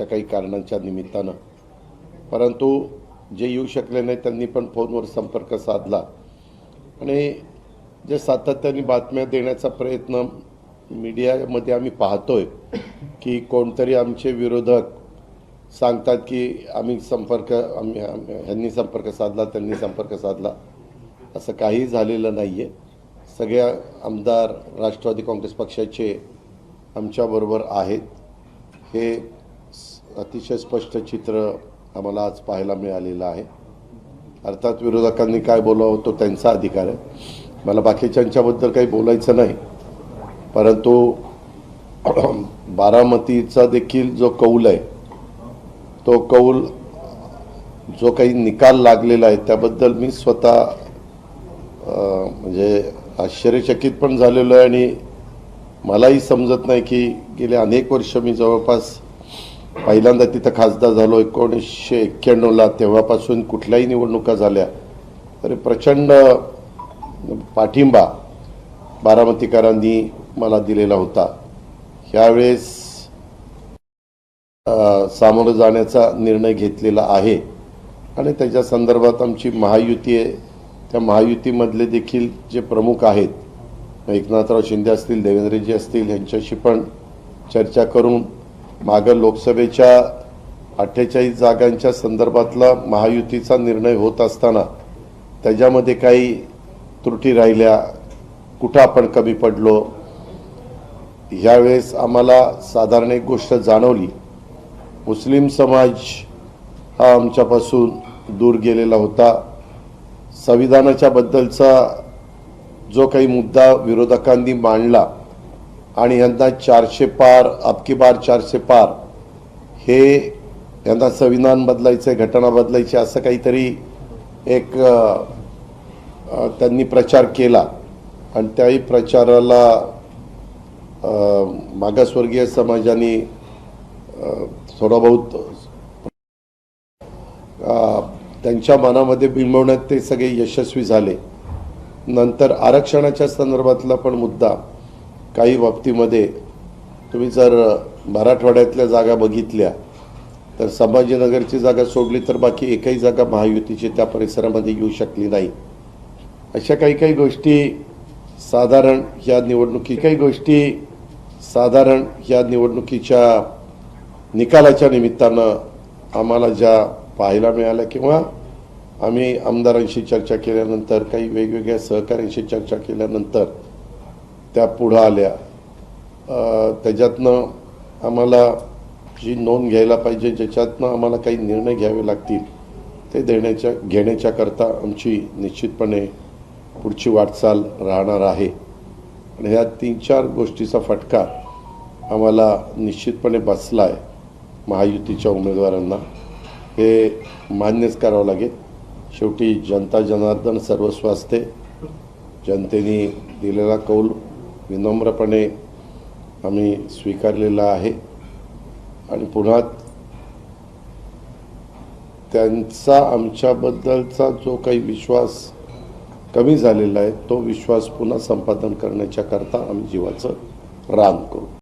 अशा काही कारणांच्या निमित्तानं. परंतु जे येऊ शकले नाही त्यांनी पण फोनवर संपर्क साधला. आणि जे सातत्याने बातम्या देण्याचा प्रयत्न मीडियामध्ये आम्ही पाहतोय की कोणतरी आमचे विरोधक सांगतात की आम्ही संपर्क आम्ही ह्यांनी संपर्क साधला त्यांनी संपर्क साधला. असं काही झालेलं नाही आहे सगळ्या आमदार राष्ट्रवादी काँग्रेस पक्षाचे आमच्याबरोबर आहेत. हे अतिशय स्पष्ट चित्र आम्हाला आज पाहायला मिळालेलं आहे. अर्थात विरोधकांनी काय बोलावं तो त्यांचा अधिकार आहे. मला बाकीच्यांच्याबद्दल काही बोलायचं नाही. परंतु बारामतीचा देखील जो कौल आहे तो कौल जो काही निकाल लागलेला आहे त्याबद्दल मी स्वतः म्हणजे आश्चर्यचकित पण झालेलो आहे आणि मलाही समजत नाही की गेले अनेक वर्ष मी जवळपास पहिल्यांदा तिथं खासदार झालो एकोणीसशे एक्क्याण्णवला तेव्हापासून कुठल्याही निवडणुका झाल्या तरी प्रचंड पाठिंबा बारामतीकरांनी मला दिलेला होता. ह्यावेळेस सामोरं जाण्याचा निर्णय घेतलेला आहे आणि त्याच्या संदर्भात आमची महायुती आहे. त्या महायुतीमधले देखील जे प्रमुख आहेत एकनाथराव शिंदे असतील देवेंद्रजी असतील यांच्याशी पण चर्चा करून मागं लोकसभेच्या अठ्ठेचाळीस जागांच्या संदर्भातला महायुतीचा निर्णय होत असताना त्याच्यामध्ये काही त्रुटी राहिल्या. कुठं आपण कमी पडलो? ह्यावेळेस आम्हाला साधारण एक गोष्ट जाणवली. मुस्लिम समाज हा आमच्यापासून दूर गेलेला होता. संविधानाच्या बद्दलचा जो काही मुद्दा विरोधकांनी मांडला आणि यंदा चारशे पार अबकी बार चारशे पार. हे यंदा संविधान बदलायचं घटना बदलायची असं काहीतरी एक त्यांनी प्रचार केला. आणि त्याही प्रचाराला मागासवर्गीय समाजाने थोडा बहुत त्यांच्या मनामध्ये बिंबवण्यात ते सगळे यशस्वी झाले. नंतर आरक्षणाच्या संदर्भातला पण मुद्दा. काही बाबतीमध्ये तुम्ही जर मराठवाड्यातल्या जागा बघितल्या तर संभाजीनगरची जागा सोडली तर बाकी एकही जागा महायुतीची त्या परिसरामध्ये येऊ शकली नाही. अशा काही काही गोष्टी साधारण या निवडणुकी काही गोष्टी साधारण ह्या निवडणुकीच्या निकालाच्या निमित्तानं आम्हाला ज्या पाहायला मिळाल्या किंवा आम्ही आमदारांशी चर्चा केल्यानंतर काही वेगवेगळ्या सहकाऱ्यांशी चर्चा केल्यानंतर त्या पुढं आल्या. त्याच्यातनं आम्हाला जी नोंद घ्यायला पाहिजे ज्याच्यातनं आम्हाला काही निर्णय घ्यावे लागतील ते देण्याच्या घेण्याच्याकरता आमची निश्चितपणे पुढची वाटचाल राहणार आहे. आणि ह्या तीन चार गोष्टीचा फटका आम्हाला निश्चितपणे बसला आहे महायुतीच्या उमेदवारांना. हे मान्यच करावं लागेल. शेवटी जनता जनार्दन सर्वस्व असते. जनतेने दिलेला कौल विनम्रपणे आम्ही स्वीकारलेला आहे. आणि पुन्हा त्यांचा आमच्याबद्दलचा जो काही विश्वास कमी झालेला आहे तो विश्वास पुन्हा संपादन करण्याच्या करता आम्ही जीवाचं रान करू.